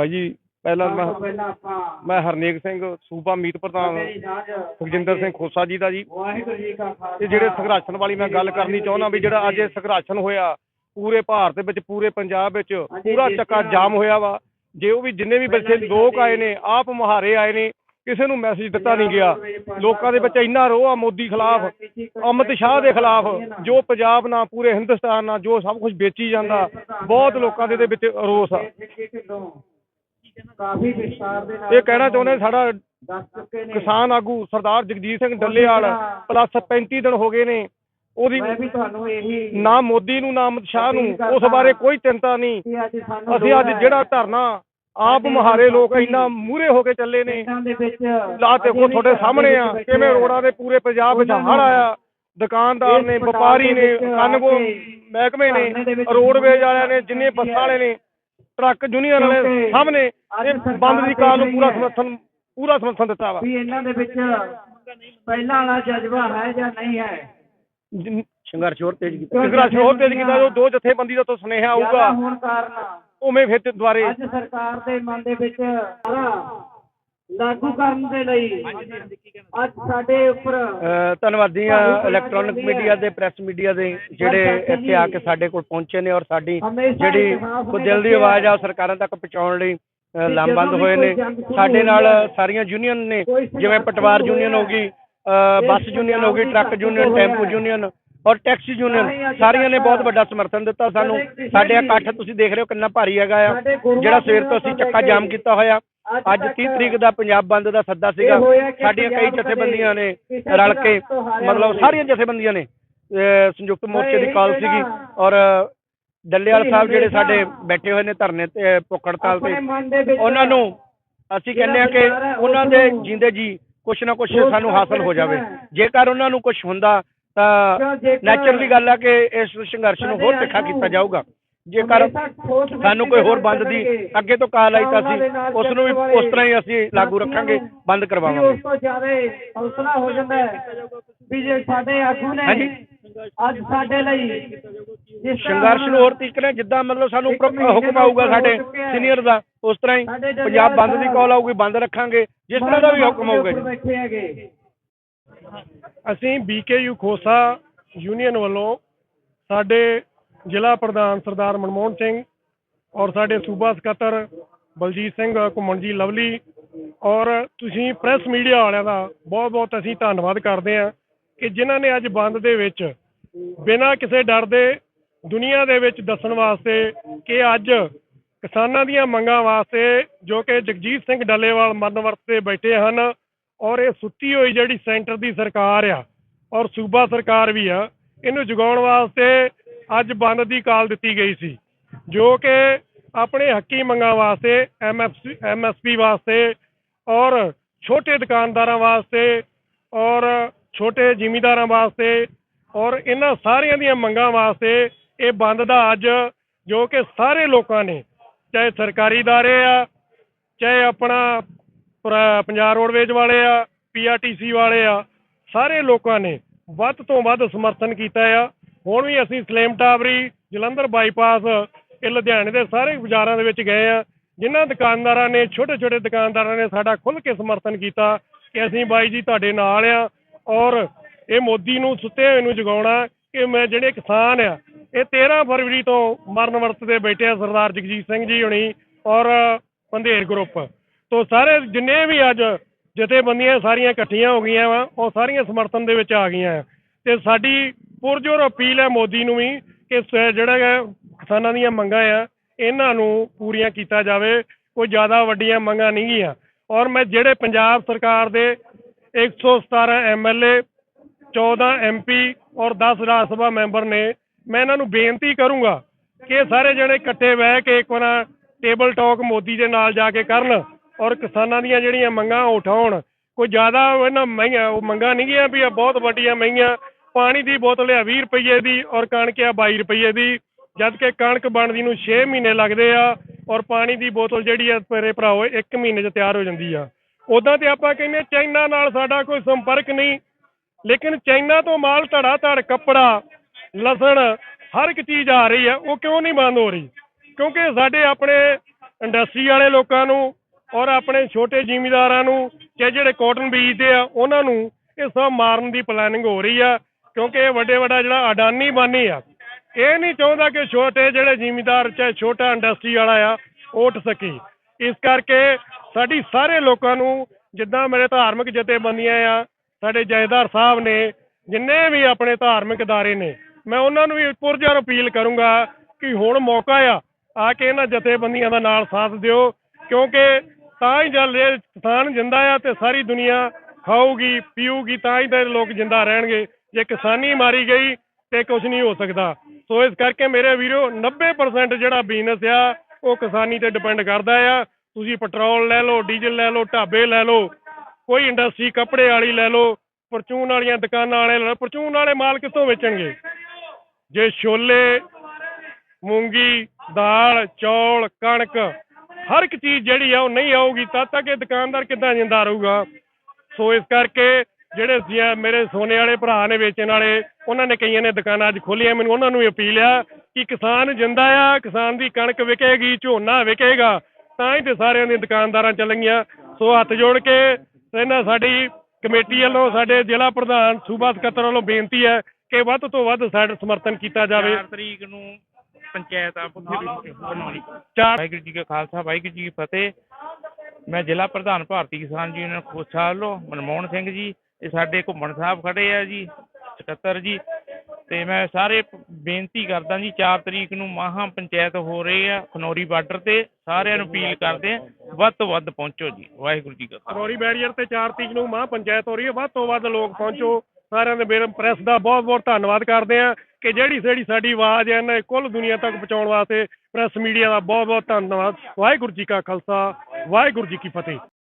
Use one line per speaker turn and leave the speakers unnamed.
ਬਾਈ ਜੀ ਪਹਿਲਾਂ ਮੈਂ
ਪਹਿਲਾਂ ਆਪਾਂ
ਮੈਂ ਹਰਨੇਕ ਸਿੰਘ ਸੂਬਾ ਮੀਤ ਪ੍ਰਧਾਨ ਸੁਖਜਿੰਦਰ ਸਿੰਘ ਖੋਸਾ ਜੀ ਦਾ ਜੀ।
ਵਾਹਿਗੁਰੂ ਜੀ ਕਾ ਖਾਲਸਾ।
ਤੇ ਜਿਹੜੇ ਸੰਘਰਸ਼ਣ ਵਾਲੀ ਮੈਂ ਗੱਲ ਕਰਨੀ ਚਾਹੁੰਦਾ ਵੀ ਜਿਹੜਾ ਅੱਜ ਇਹ ਸੰਘਰਸ਼ਣ ਹੋਇਆ ਪੂਰੇ ਭਾਰਤ ਵਿੱਚ ਪੂਰੇ ਪੰਜਾਬ ਵਿੱਚ ਪੂਰਾ ਚੱਕਾ ਜਾਮ ਹੋਇਆ ਵਾ। ਜੇ ਉਹ ਵੀ ਜਿੰਨੇ ਵੀ ਬੱਚੇ ਲੋਕ ਆਏ ਨੇ ਆਪ ਮੁਹਾਰੇ ਆਏ ਨੇ ਕਿਸੇ ਨੂੰ ਮੈਸੇਜ ਦਿੱਤਾ ਨਹੀਂ ਗਿਆ। ਲੋਕਾਂ ਦੇ ਵਿੱਚ ਇੰਨਾ ਰੋਹ ਆ ਮੋਦੀ ਖਿਲਾਫ ਅਮਿਤ ਸ਼ਾਹ ਦੇ ਖਿਲਾਫ ਜੋ ਪੰਜਾਬ ਨਾਲ ਪੂਰੇ ਹਿੰਦੁਸਤਾਨ ਨਾਲ ਜੋ ਸਭ ਕੁਝ ਵੇਚੀ ਜਾਂਦਾ ਬਹੁਤ ਲੋਕਾਂ ਦੇ ਵਿੱਚ ਰੋਸ ਆ।
ਕਾਫੀ ਵਿਸਤਾਰ ਦੇ ਨਾਲ
ਇਹ ਕਹਿਣਾ ਚਾਹੁੰਦੇ ਸਾਡਾ
ਦੱਸ ਚੁੱਕੇ ਨੇ।
ਕਿਸਾਨ ਆਗੂ ਸਰਦਾਰ ਜਗਜੀਤ ਸਿੰਘ ਡੱਲੇਵਾਲ ਪਲੱਸ 35 ਦਿਨ ਹੋ ਗਏ ਨੇ। ਉਹਦੀ
ਮੈਂ ਵੀ ਤੁਹਾਨੂੰ ਇਹੀ
ਨਾ ਮੋਦੀ ਨੂੰ ਨਾ ਅਮਿਤ ਸ਼ਾਹ ਨੂੰ ਉਸ ਬਾਰੇ ਕੋਈ ਚਿੰਤਾ ਨਹੀਂ। ਅਸੀਂ ਅੱਜ ਜਿਹੜਾ ਧਰਨਾ ਆਪ ਮੁਹਾਰੇ ਲੋਕ ਇੰਨਾ ਮੂਹਰੇ ਹੋ ਕੇ ਚੱਲੇ ਨੇ। ਲਾ ਦੇਖੋ ਤੁਹਾਡੇ ਸਾਹਮਣੇ ਆ ਕਿਵੇਂ ਰੋਡਾਂ ਦੇ ਪੂਰੇ ਪੰਜਾਬ ਵਿੱਚ ਹੜ੍ਹ ਆਇਆ ਦੁਕਾਨਦਾਰ ਨੇ ਵਪਾਰੀ ਨੇ ਕਾਨੂੰਗੋ ਮਹਿਕਮੇ ਨੇ ਰੋਡਵੇਜ ਵਾਲਿਆਂ ਨੇ ਜਿੰਨੇ ਬੱਸਾਂ ਵਾਲੇ ਨੇ ਟਰੱਕ ਯੂਨੀਅਨ ਵਾਲੇ ਸਭ ਨੇ ਇਹ ਬੰਦ ਦੀ ਕਾਲ ਨੂੰ ਪੂਰਾ ਸਮਰਥਨ ਪੂਰਾ ਸਮਰਥਨ ਦਿੱਤਾ ਵਾ।
ਵੀ ਇਹਨਾਂ ਦੇ ਵਿੱਚ ਪਹਿਲਾਂ ਵਾਲਾ ਜਜ਼ਬਾ ਹੈ ਜਾਂ ਨਹੀਂ ਹੈ?
ਸੰਘਰਸ਼ ਹੋਰ ਤੇਜ਼ ਕੀਤਾ।
ਸੰਘਰਸ਼ ਹੋਰ ਤੇਜ਼ ਕੀਤਾ ਜੋ ਦੋ ਜਥੇਬੰਦੀ ਦਾ ਤੋਂ ਸੁਨੇਹਾ ਆਊਗਾ।
ਹੋਣ ਕਾਰਨ
ਉਵੇਂ ਫਿਰ ਤੇ ਦੁਬਾਰੇ
ਅੱਜ ਸਰਕਾਰ ਦੇ ਮਨ ਦੇ ਵਿੱਚ ਸਾਰਾ ਲਾਗੂ ਕਰਨ ਦੇ ਲਈ ਅੱਜ ਸਾਡੇ ਉੱਪਰ
ਧੰਨਵਾਦੀ ਆ ਇਲੈਕਟ੍ਰੋਨਿਕ ਮੀਡੀਆ ਦੇ ਪ੍ਰੈਸ ਮੀਡੀਆ ਦੇ ਜਿਹੜੇ ਇੱਥੇ ਆ ਕੇ ਸਾਡੇ ਕੋਲ ਪਹੁੰਚੇ ਨੇ ਔਰ ਸਾਡੀ ਜਿਹੜੀ ਦਿਲ ਦੀ ਆਵਾਜ਼ ਆ ਸਰਕਾਰਾਂ ਤੱਕ ਪਹੁੰਚਾਉਣ ਲਈ ਲਾਮਬੰਦ ਹੋਏ ਨੇ। ਸਾਡੇ ਨਾਲ ਸਾਰੀਆਂ ਯੂਨੀਅਨ ਨੇ ਜਿਵੇਂ ਪਟਵਾਰ ਯੂਨੀਅਨ ਹੋ ਗਈ ਬੱਸ ਯੂਨੀਅਨ ਹੋ ਗਈ ਟਰੱਕ ਯੂਨੀਅਨ ਟੈਂਪੂ ਯੂਨੀਅਨ ਔਰ ਟੈਕਸੀ ਯੂਨੀਅਨ ਸਾਰੀਆਂ ਨੇ ਬਹੁਤ ਵੱਡਾ ਸਮਰਥਨ ਦਿੱਤਾ ਸਾਨੂੰ। ਸਾਡੇ ਇਕੱਠ ਤੁਸੀਂ ਦੇਖ ਰਹੇ ਹੋ ਕਿੰਨਾ ਭਾਰੀ ਹੈਗਾ ਆ ਜਿਹੜਾ ਸਵੇਰ ਤੋਂ ਅਸੀਂ ਚੱਕਾ ਜਾਮ ਕੀਤਾ ਹੋਇਆ। ਅੱਜ 30 ਤਰੀਕ ਦਾ ਪੰਜਾਬ ਬੰਦ ਦਾ ਸੱਦਾ ਸੀਗਾ? ਸਾਡੀਆਂ ਕਈ ਜਥੇਬੰਦੀਆਂ ਨੇ ਰਲ ਕੇ ਮਤਲਬ ਸਾਰੀਆਂ ਜਥੇਬੰਦੀਆਂ ਨੇ ਸੰਯੁਕਤ ਮੋਰਚੇ ਦੀ ਕਾਲ ਸੀਗੀ ਔਰ ਡੱਲੇਵਾਲ ਸਾਹਿਬ ਜਿਹੜੇ ਸਾਡੇ ਬੈਠੇ ਹੋਏ ਨੇ ਧਰਨੇ ਤੇ ਭੁੱਖ ਹੜਤਾਲ ਤੇ ਉਹਨਾਂ ਨੂੰ ਅਸੀਂ ਕਹਿੰਦੇ ਆ ਕਿ ਉਹਨਾਂ ਦੇ ਜਿੰਦੇ ਜੀ ਕੁਛ ਨਾ ਕੁਛ ਸਾਨੂੰ ਹਾਸਲ ਹੋ ਜਾਵੇ। ਜੇਕਰ ਉਹਨਾਂ ਨੂੰ ਕੁਝ ਹੁੰਦਾ ਤਾਂ ਨੈਚੁਰਲੀ ਗੱਲ ਆ ਕਿ ਇਸ ਸੰਘਰਸ਼ ਨੂੰ ਹੋਰ ਤਿੱਖਾ ਕੀਤਾ ਜਾਊਗਾ। ਜੇਕਰ ਸਾਨੂੰ ਕੋਈ ਹੋਰ ਬੰਦ ਦੀ ਅੱਗੇ ਤੋਂ ਕਾਲ ਆਈ ਤਾਂ ਅਸੀਂ ਉਸ ਨੂੰ ਵੀ ਉਸ ਤਰ੍ਹਾਂ ਹੀ ਅਸੀਂ ਲਾਗੂ ਰੱਖਾਂਗੇ ਬੰਦ ਕਰਵਾਵਾਂਗੇ।
ਉਸ ਤੋਂ ਜ਼ਿਆਦਾ ਹੌਸਲਾ ਹੋ ਜਾਂਦਾ ਹੈ ਵੀ ਜੇ ਸਾਡੇ ਆਗੂ ਨੇ
ਹਾਂਜੀ।
ਅੱਜ ਸਾਡੇ ਲਈ ਜਿਸ ਤਰ੍ਹਾਂ
ਸੰਘਰਸ਼ ਨੂੰ ਹੋਰ ਤੀਕਰੇ ਜਿੱਦਾਂ ਮਤਲਬ ਸਾਨੂੰ ਉੱਪਰ ਹੁਕਮ ਆਊਗਾ ਸਾਡੇ ਸੀਨੀਅਰ ਦਾ ਉਸ ਤਰ੍ਹਾਂ ਹੀ ਪੰਜਾਬ ਬੰਦ ਦੀ ਕਾਲ ਆਊਗੀ ਬੰਦ ਰੱਖਾਂਗੇ ਜਿਸ ਤਰ੍ਹਾਂ ਦਾ ਵੀ ਹੁਕਮ ਆਊਗਾ ਜੀ।
ਅਸੀਂ ਬੀਕੇਯੂ ਖੋਸਾ ਯੂਨੀਅਨ ਵੱਲੋਂ ਸਾਡੇ ਜ਼ਿਲ੍ਹਾ ਪ੍ਰਧਾਨ ਸਰਦਾਰ ਮਨਮੋਹਨ ਸਿੰਘ ਔਰ ਸਾਡੇ ਸੂਬਾ ਸਕੱਤਰ ਬਲਜੀਤ ਸਿੰਘ ਘੁੰਮਣ ਜੀ ਲਵਲੀ ਔਰ ਤੁਸੀਂ ਪ੍ਰੈਸ ਮੀਡੀਆ ਵਾਲਿਆਂ ਦਾ ਬਹੁਤ ਬਹੁਤ ਅਸੀਂ ਧੰਨਵਾਦ ਕਰਦੇ ਹਾਂ ਕਿ ਜਿਨ੍ਹਾਂ ਨੇ ਅੱਜ ਬੰਦ ਦੇ ਵਿੱਚ ਬਿਨਾਂ ਕਿਸੇ ਡਰ ਦੇ ਦੁਨੀਆ ਦੇ ਵਿੱਚ ਦੱਸਣ ਵਾਸਤੇ ਕਿ ਅੱਜ ਕਿਸਾਨਾਂ ਦੀਆਂ ਮੰਗਾਂ ਵਾਸਤੇ ਜੋ ਕਿ ਜਗਜੀਤ ਸਿੰਘ ਡੱਲੇਵਾਲ ਮਰਨ ਵਰਤ ਤੇ ਬੈਠੇ ਹਨ ਔਰ ਇਹ ਸੁੱਤੀ ਹੋਈ ਜਿਹੜੀ ਸੈਂਟਰ ਦੀ ਸਰਕਾਰ ਆ ਔਰ ਸੂਬਾ ਸਰਕਾਰ ਵੀ ਆ, ਇਹਨੂੰ ਜਗਾਉਣ ਵਾਸਤੇ ਅੱਜ ਬੰਦ ਦੀ ਕਾਲ ਦਿੱਤੀ ਗਈ ਸੀ ਜੋ ਕਿ ਆਪਣੇ ਹੱਕੀ ਮੰਗਾਂ ਵਾਸਤੇ ਐਮਐਫਸੀ ਐਮਐਸਪੀ ਵਾਸਤੇ ਔਰ ਛੋਟੇ ਦੁਕਾਨਦਾਰਾਂ ਵਾਸਤੇ ਔਰ ਛੋਟੇ ਜ਼ਿਮੀਂਦਾਰਾਂ ਵਾਸਤੇ ਔਰ ਇਹਨਾਂ ਸਾਰਿਆਂ ਦੀਆਂ ਮੰਗਾਂ ਵਾਸਤੇ ਇਹ ਬੰਦ ਦਾ ਅੱਜ ਜੋ ਕਿ ਸਾਰੇ ਲੋਕਾਂ ਨੇ ਚਾਹੇ ਸਰਕਾਰੀ ادارے ਆ ਚਾਹੇ ਆਪਣਾ ਪ- ਪੰਜਾਬ ਰੋਡਵੇਜ ਵਾਲੇ ਆ ਪੀਆਰਟੀਸੀ ਵਾਲੇ ਆ ਸਾਰੇ ਲੋਕਾਂ ਨੇ ਵੱਧ ਤੋਂ ਵੱਧ ਸਮਰਥਨ ਕੀਤਾ ਆ ਹੁਣ ਵੀ ਅਸੀਂ ਸਲੇਮ ਟਾਵਰੀ, ਜਲੰਧਰ ਬਾਈਪਾਸ, ਇਹ ਲੁਧਿਆਣੇ ਦੇ ਸਾਰੇ ਬਾਜ਼ਾਰਾਂ ਦੇ ਵਿੱਚ ਗਏ ਆ। ਜਿਨ੍ਹਾਂ ਦੁਕਾਨਦਾਰਾਂ ਨੇ ਛੋਟੇ ਛੋਟੇ ਦੁਕਾਨਦਾਰਾਂ ਨੇ ਸਾਡਾ ਖੁੱਲ੍ਹ ਕੇ ਸਮਰਥਨ ਕੀਤਾ ਕਿ ਅਸੀਂ ਬਾਈ ਜੀ ਤੁਹਾਡੇ ਨਾਲ ਆ ਔਰ ਇਹ ਮੋਦੀ ਨੂੰ ਸੁੱਤੇ ਹੋਏ ਨੂੰ ਜਗਾਉਣਾ ਕਿ ਮੈਂ ਜਿਹੜੇ ਕਿਸਾਨ ਆ, ਇਹ 13 ਫਰਵਰੀ ਤੋਂ ਮਰਨ ਵਰਤ ਤੇ ਬੈਠੇ ਆ ਸਰਦਾਰ ਜਗਜੀਤ ਸਿੰਘ ਜੀ ਹੁਣੀ ਔਰ ਪੰਧੇਰ ਗਰੁੱਪ। ਤੋਂ ਸਾਰੇ ਜਿੰਨੇ ਵੀ ਅੱਜ ਜਥੇਬੰਦੀਆਂ ਸਾਰੀਆਂ ਇਕੱਠੀਆਂ ਹੋ ਗਈਆਂ ਵਾ, ਉਹ ਸਾਰੀਆਂ ਸਮਰਥਨ ਦੇ ਵਿੱਚ ਆ ਗਈਆਂ ਆ। ਤੇ ਸਾਡੀ ਪੁਰਜੋਰ ਅਪੀਲ ਹੈ ਮੋਦੀ ਨੂੰ ਵੀ ਕਿ ਜਿਹੜਾ ਹੈ ਕਿਸਾਨਾਂ ਦੀਆਂ ਮੰਗਾਂ ਆ, ਇਹਨਾਂ ਨੂੰ ਪੂਰੀਆਂ ਕੀਤਾ ਜਾਵੇ, ਕੋਈ ਜ਼ਿਆਦਾ ਵੱਡੀਆਂ ਮੰਗਾਂ ਨਹੀਂ ਗੀਆਂ ਔਰ ਮੈਂ ਜਿਹੜੇ ਪੰਜਾਬ ਸਰਕਾਰ ਦੇ 117 ਐਮਐਲਏ 14 ਐਮਪੀ ਔਰ 10 ਰਾਜ ਸਭਾ ਮੈਂਬਰ ਨੇ, ਮੈਂ ਇਹਨਾਂ ਨੂੰ ਬੇਨਤੀ ਕਰੂੰਗਾ ਕਿ ਸਾਰੇ ਜਣੇ ਇਕੱਠੇ ਬਹਿ ਕੇ ਇੱਕ ਵਾਰ ਟੇਬਲ ਟਾਕ ਮੋਦੀ ਦੇ ਨਾਲ ਜਾ ਕੇ ਕਰਨ ਔਰ ਕਿਸਾਨਾਂ ਦੀਆਂ ਜਿਹੜੀਆਂ ਮੰਗਾਂ ਉਹ ਉਠਾਉਣ। ਕੋਈ ਜ਼ਿਆਦਾ ਇਹਨਾਂ ਮਹਿੰਗੀਆਂ ਉਹ ਮੰਗਾਂ ਨਹੀਂ ਗੀਆਂ ਵੀ ਇਹ ਬਹੁਤ ਵੱਡੀਆਂ ਮਹਿੰਗੀਆਂ ਪਾਣੀ ਦੀ ਬੋਤਲ ਆ 20 ਰੁਪਏ ਦੀ ਔਰ ਕਣਕ ਆ 22 ਰੁਪਏ ਦੀ। ਜਦ ਕਿ ਕਣਕ ਬਣਦੀ ਨੂੰ 6 ਮਹੀਨੇ ਲੱਗਦੇ ਆ ਔਰ ਪਾਣੀ ਦੀ ਬੋਤਲ ਜਿਹੜੀ ਆ ਮੇਰੇ ਭਰਾਓ 1 ਮਹੀਨੇ 'ਚ ਤਿਆਰ ਹੋ ਜਾਂਦੀ ਆ। ਉਦਾਂ ਤੇ ਆਪਾਂ ਕਹਿੰਦੇ ਚਾਈਨਾ ਨਾਲ ਸਾਡਾ ਕੋਈ ਸੰਪਰਕ ਨਹੀਂ, ਲੇਕਿਨ ਚਾਈਨਾ ਤੋਂ ਮਾਲ ਧੜਾ ਧੜ, ਕੱਪੜਾ, ਲਸਣ, ਹਰ ਇੱਕ ਚੀਜ਼ ਆ ਰਹੀ ਹੈ ਉਹ ਕਿਉਂ ਨਹੀਂ ਬੰਦ ਹੋ ਰਹੀ? ਕਿਉਂਕਿ ਸਾਡੇ ਆਪਣੇ ਇੰਡਸਟਰੀ ਵਾਲੇ ਲੋਕਾਂ ਨੂੰ ਔਰ ਆਪਣੇ ਛੋਟੇ ਜ਼ਿਮੀਂਦਾਰਾਂ ਨੂੰ ਕਿ ਜਿਹੜੇ ਕਾਟਨ ਬੀਜਦੇ ਆ, ਉਹਨਾਂ ਨੂੰ ਇਹ ਸਭ ਮਾਰਨ ਦੀ ਪਲੈਨਿੰਗ ਹੋ ਰਹੀ ਆ। ਕਿਉਂਕਿ ਇਹ ਵੱਡੇ ਵੱਡਾ ਜਿਹੜਾ ਅਡਾਨੀ ਬਾਨੀ ਆ, ਇਹ ਨਹੀਂ ਚਾਹੁੰਦਾ ਕਿ ਛੋਟੇ ਜਿਹੜੇ ਜ਼ਿਮੀਂਦਾਰ ਚਾਹੇ ਛੋਟਾ ਇੰਡਸਟਰੀ ਵਾਲਾ ਆ ਉੱਠ ਸਕੀ। ਇਸ ਕਰਕੇ ਸਾਡੀ ਸਾਰੇ ਲੋਕਾਂ ਨੂੰ, ਜਿੱਦਾਂ ਮੇਰੇ ਧਾਰਮਿਕ ਜਥੇਬੰਦੀਆਂ ਆ, ਸਾਡੇ ਜੈਦਾਰ ਸਾਹਿਬ ਨੇ, ਜਿੰਨੇ ਵੀ ਆਪਣੇ ਧਾਰਮਿਕ ਅਦਾਰੇ ਨੇ, ਮੈਂ ਉਹਨਾਂ ਨੂੰ ਵੀ ਪੁਰਜਾ ਅਪੀਲ ਕਰੂੰਗਾ ਕਿ ਹੁਣ ਮੌਕਾ ਆ ਆ ਕੇ ਇਹਨਾਂ ਜਥੇਬੰਦੀਆਂ ਦਾ ਨਾਲ ਸਾਥ ਦਿਓ, ਕਿਉਂਕਿ ਤਾਂ ਹੀ ਜਦ ਇਹ ਕਿਸਾਨ ਜਿੰਦਾ ਆ ਤੇ ਸਾਰੀ ਦੁਨੀਆ ਖਾਊਗੀ, ਪੀਊਗੀ, ਤਾਂ ਹੀ ਤਾਂ ਇਹ ਲੋਕ ਜਿੰਦਾ ਰਹਿਣਗੇ। ਜੇ ਕਿਸਾਨੀ ਮਾਰੀ ਗਈ ਤੇ ਕੁਝ ਨਹੀਂ ਹੋ ਸਕਦਾ। ਸੋ ਇਸ ਕਰਕੇ ਮੇਰੇ ਵੀਰੋ 90% ਜਿਹੜਾ ਬਿਜ਼ਨਸ ਆ, ਉਹ ਕਿਸਾਨੀ ਤੇ ਡਿਪੈਂਡ ਕਰਦਾ ਆ। ਤੁਸੀਂ ਪੈਟਰੋਲ ਲੈ ਲਓ ਡੀਜ਼ਲ ਲੈ ਲਓ, ਢਾਬੇ ਲੈ ਲਓ, ਕੋਈ ਇੰਡਸਟਰੀ ਕੱਪੜੇ ਵਾਲੀ ਲੈ ਲਓ ਪਰਚੂਨ ਵਾਲੀਆਂ ਦੁਕਾਨਾਂ ਵਾਲੇ ਲੈ ਲਓ ਪਰਚੂਨ ਵਾਲੇ ਮਾਲ ਕਿੱਥੋਂ ਵੇਚਣਗੇ? ਜੇ ਛੋਲੇ, ਮੂੰਗੀ, ਦਾਲ, ਚੌਲ, ਕਣਕ, ਹਰ ਇੱਕ ਚੀਜ਼ ਜਿਹੜੀ ਆ ਉਹ ਨਹੀਂ ਆਊਗੀ, ਤਦ ਤੱਕ ਇਹ ਦੁਕਾਨਦਾਰ ਕਿੱਦਾਂ ਜਿੰਦਾ ਰਹੂਗਾ? ਸੋ ਇਸ ਕਰਕੇ ਜਿਹੜੇ ਸੀ ਮੇਰੇ ਸੋਨੇ ਵਾਲੇ ਭਰਾ ਨੇ ਵੇਚਣ ਵਾਲੇ ਉਹਨਾਂ ਨੇ ਕਈਆਂ ਨੇ ਦੁਕਾਨਾਂ ਅੱਜ ਖੋਲੀਆਂ ਮੈਨੂੰ ਉਹਨਾਂ ਨੂੰ ਅਪੀਲ ਆ ਕਿ ਕਿਸਾਨ ਜਿੰਦਾ ਆ ਕਿਸਾਨ ਦੀ ਕਣਕ ਵਿਕੇਗੀ ਝੋਨਾ ਵਿਕੇਗਾ ਤਾਂ ਹੀ ਤੇ ਸਾਰਿਆਂ ਦੀਆਂ ਦੁਕਾਨਦਾਰਾਂ ਚੱਲਣਗੀਆਂ। ਸੋ ਹੱਥ ਜੋੜ ਕੇ ਇਹਨਾਂ ਸਾਡੀ ਕਮੇਟੀ ਵੱਲੋਂ ਸਾਡੇ ਜ਼ਿਲ੍ਹਾ ਪ੍ਰਧਾਨ ਸੂਬਾ ਸਕੱਤਰ ਵੱਲੋਂ ਬੇਨਤੀ ਹੈ ਕਿ ਵੱਧ ਤੋਂ ਵੱਧ ਸਾਡਾ ਸਮਰਥਨ ਕੀਤਾ ਜਾਵੇ।
4 ਤਰੀਕ ਨੂੰ ਪੰਚਾਇਤ ਆ ਉੱਥੇ ਵੀ ਬਣਾਉਣੀ।
ਚਾਰ
ਵਾਹਿਗੁਰੂ ਜੀ ਕਾ ਖਾਲਸਾ ਵਾਹਿਗੁਰੂ ਜੀ ਕੀ ਫਤਿਹ। ਮੈਂ ਜ਼ਿਲ੍ਹਾ ਪ੍ਰਧਾਨ ਭਾਰਤੀ ਕਿਸਾਨ ਯੂਨੀਅਨ ਖੋਸਾ ਵੱਲੋਂ ਮਨਮੋਹਨ ਸਿੰਘ ਜੀ ਇਹ ਸਾਡੇ ਘੁੰਮਣ ਸਾਹਿਬ ਖੜੇ ਆ ਜੀ, ਸਕੱਤਰ ਜੀ। ਤੇ ਮੈਂ ਸਾਰੇ ਬੇਨਤੀ ਕਰਦਾ ਜੀ 4 ਤਰੀਕ ਨੂੰ ਮਹਾ ਪੰਚਾਇਤ ਹੋ ਰਹੀ ਆ ਖਨੌਰੀ ਬਾਰਡਰ ਤੇ। ਸਾਰਿਆਂ ਨੂੰ ਅਪੀਲ ਕਰਦੇ ਆ ਵੱਧ ਤੋਂ ਵੱਧ ਪਹੁੰਚੋ ਜੀ। ਵਾਹਿਗੁਰੂ ਜੀ ਕਾ ਖਾਲਸਾ।
ਰੋਰੀ ਬੈਰੀਅਰ ਤੇ 4 ਤਰੀਕ ਨੂੰ ਮਹਾਂ ਪੰਚਾਇਤ ਹੋ ਰਹੀ ਹੈ ਵੱਧ ਤੋਂ ਵੱਧ ਲੋਕ ਪਹੁੰਚੋ। ਸਾਰਿਆਂ ਦੇ ਮੇਰੇ ਪ੍ਰੈਸ ਦਾ ਬਹੁਤ ਬਹੁਤ ਧੰਨਵਾਦ ਕਰਦੇ ਆ ਕਿ ਜਿਹੜੀ ਜਿਹੜੀ ਸਾਡੀ ਆਵਾਜ਼ ਹੈ ਇਹਨਾਂ ਕੁੱਲ ਦੁਨੀਆ ਤੱਕ ਪਹੁੰਚਾਉਣ ਵਾਸਤੇ ਪ੍ਰੈਸ ਮੀਡੀਆ ਦਾ ਬਹੁਤ ਬਹੁਤ ਧੰਨਵਾਦ। ਵਾਹਿਗੁਰੂ ਜੀ ਕਾ ਖਾਲਸਾ, ਵਾਹਿਗੁਰੂ ਜੀ ਕੀ ਫਤਿਹ।